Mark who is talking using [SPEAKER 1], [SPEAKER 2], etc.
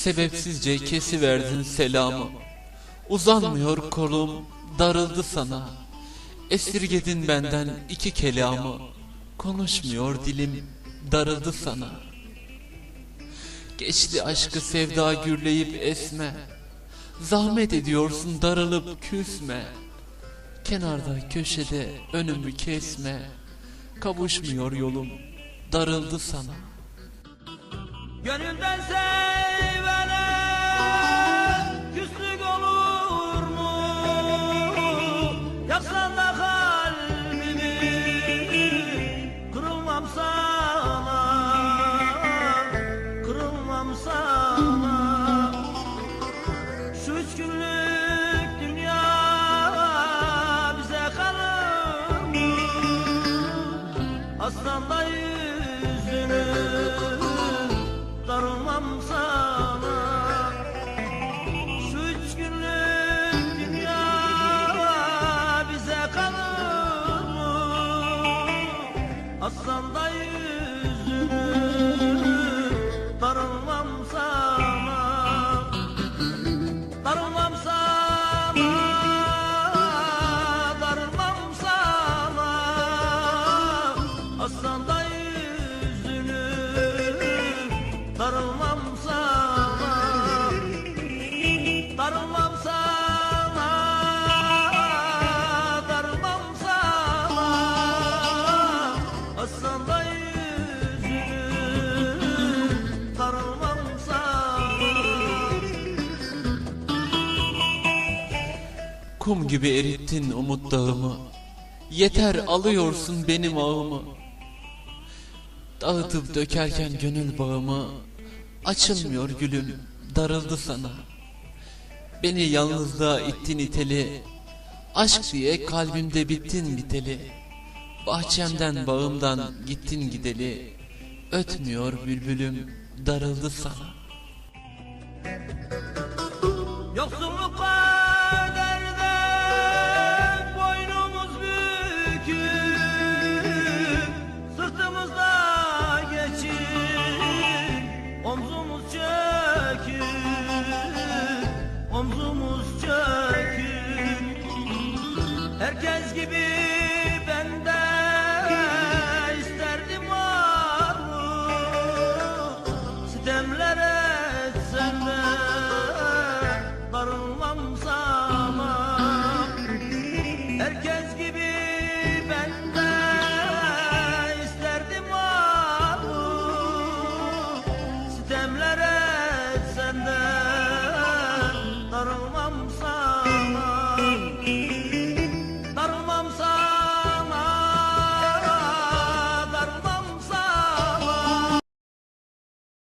[SPEAKER 1] Sebepsizce kesiverdin selamı. Uzanmıyor kolum darıldı sana. Esirgedin benden iki kelamı. Konuşmuyor dilim darıldı sana. Geçti aşkı sevda gürleyip esme. Zahmet ediyorsun darılıp küsme. Kenarda köşede önümü kesme. Kavuşmuyor yolum darıldı sana
[SPEAKER 2] Gönülden sevene Asrardayım
[SPEAKER 1] Kum gibi erittin umut dağımı. Yeter alıyorsun benim ağımı. Dağıtıp dökerken gönül bağımı. Açılmıyor gülüm darıldı sana. Beni yalnızlığa ittin iteli. Aşk diye kalbimde bittin biteli. Bahçemden bağımdan gittin gideli. Ötmüyor bülbülüm darıldı sana görünmez gibi.